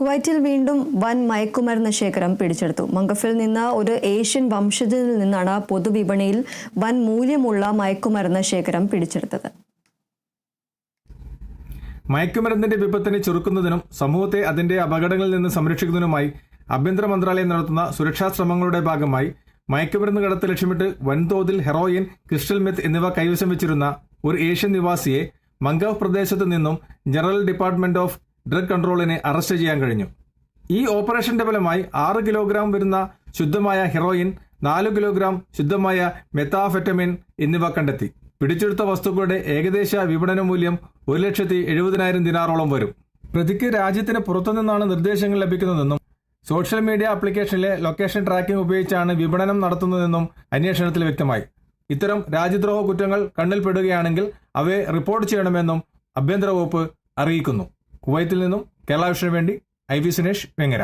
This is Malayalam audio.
കുവൈറ്റിൽ വീണ്ടും വൻ മയക്കുമരുന്ന് ശേഖരം പിടിച്ചെടുത്തു. മംഗഫിൽ നിന്ന് ഒരു ഏഷ്യൻ വംശജനിൽ നിന്നാണ് പൊതുവിപണിയിൽ വൻ മൂല്യമുള്ള മയക്കുമരുന്ന് ശേഖരം പിടിച്ചെടുത്തത്. മയക്കുമരുന്നിന്റെ വിപത്തിനെ ചെറുക്കുന്നതിനും സമൂഹത്തെ അതിന്റെ അപകടങ്ങളിൽ നിന്ന് സംരക്ഷിക്കുന്നതിനുമായി ആഭ്യന്തര മന്ത്രാലയം നടത്തുന്ന സുരക്ഷാ ശ്രമങ്ങളുടെ ഭാഗമായി മയക്കുമരുന്ന് കടത്ത് ലക്ഷ്യമിട്ട് വൻതോതിൽ ഹെറോയിൻ ക്രിസ്റ്റൽ മെത്ത് എന്നിവ കൈവശം വെച്ചിരുന്ന ഒരു ഏഷ്യൻ നിവാസിയെ മംഗാവ് പ്രദേശത്ത് നിന്നും ജനറൽ ഡിപ്പാർട്ട്മെന്റ് ഓഫ് ഡ്രഗ് കൺട്രോളിനെ അറസ്റ്റ് ചെയ്യാൻ കഴിഞ്ഞു. ഈ ഓപ്പറേഷന്റെ ഫലമായി ആറ് കിലോഗ്രാം വരുന്ന ശുദ്ധമായ ഹെറോയിൻ നാല് കിലോഗ്രാം ശുദ്ധമായ മെത്താഫെറ്റമിൻ എന്നിവ കണ്ടെത്തി. പിടിച്ചെടുത്ത വസ്തുക്കളുടെ ഏകദേശ വിപണന മൂല്യം ഒരു ലക്ഷത്തി എഴുപതിനായിരം ദിനാറോളം വരും. പ്രതിക്ക് രാജ്യത്തിന് പുറത്തുനിന്നാണ് നിർദ്ദേശങ്ങൾ ലഭിക്കുന്നതെന്നും സോഷ്യൽ മീഡിയ ആപ്ലിക്കേഷനിലെ ലൊക്കേഷൻ ട്രാക്കിംഗ് ഉപയോഗിച്ചാണ് വിപണനം നടത്തുന്നതെന്നും അന്വേഷണത്തിൽ വ്യക്തമായി. ഇത്തരം രാജ്യദ്രോഹ കുറ്റങ്ങൾ കണ്ണിൽപ്പെടുകയാണെങ്കിൽ അവയെ റിപ്പോർട്ട് ചെയ്യണമെന്നും ആഭ്യന്തര വകുപ്പ് അറിയിക്കുന്നു. കുവൈത്തിൽ നിന്നും കേരള വിഷന് വേണ്ടി ഐ വി സുനേഷ് വെങ്ങര.